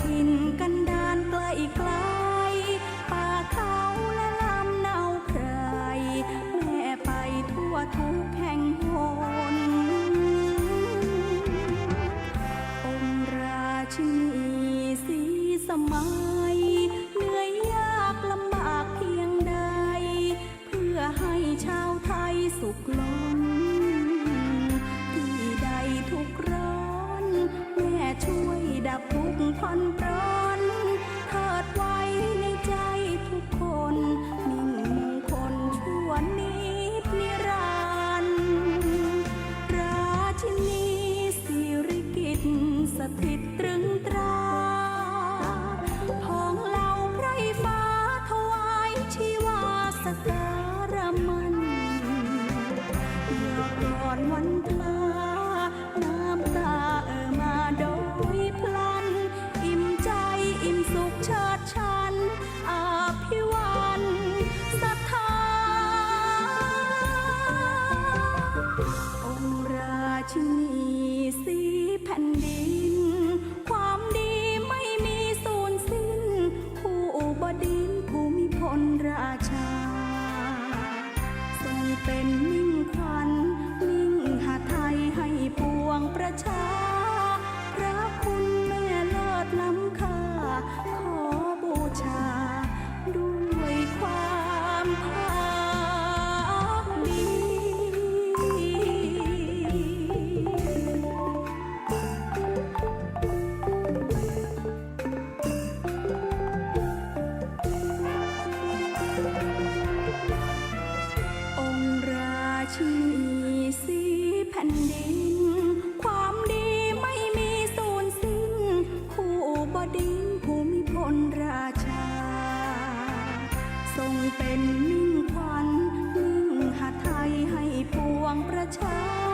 ถิ่นกันดานไกลไกล ป่าเขาและลำเนาใคร แม่ไปทั่วทุกแห่งหนองราชินีสีสมัย เหนื่อยยากลำบากเพียงใด เพื่อให้ชาวไทยสุขลอย ดับทุกข์ผ่อนปรน ชีสีแผ่นดิน ความดีไม่มีสูญสิ้น ผู้บดินผู้มีพลราชา ทรงเป็นมิ่งควันมิ่งหาไทยให้ปวงประชา ทรงเป็นมิ่งควันมิ่งหัไทยให้ปวงประชา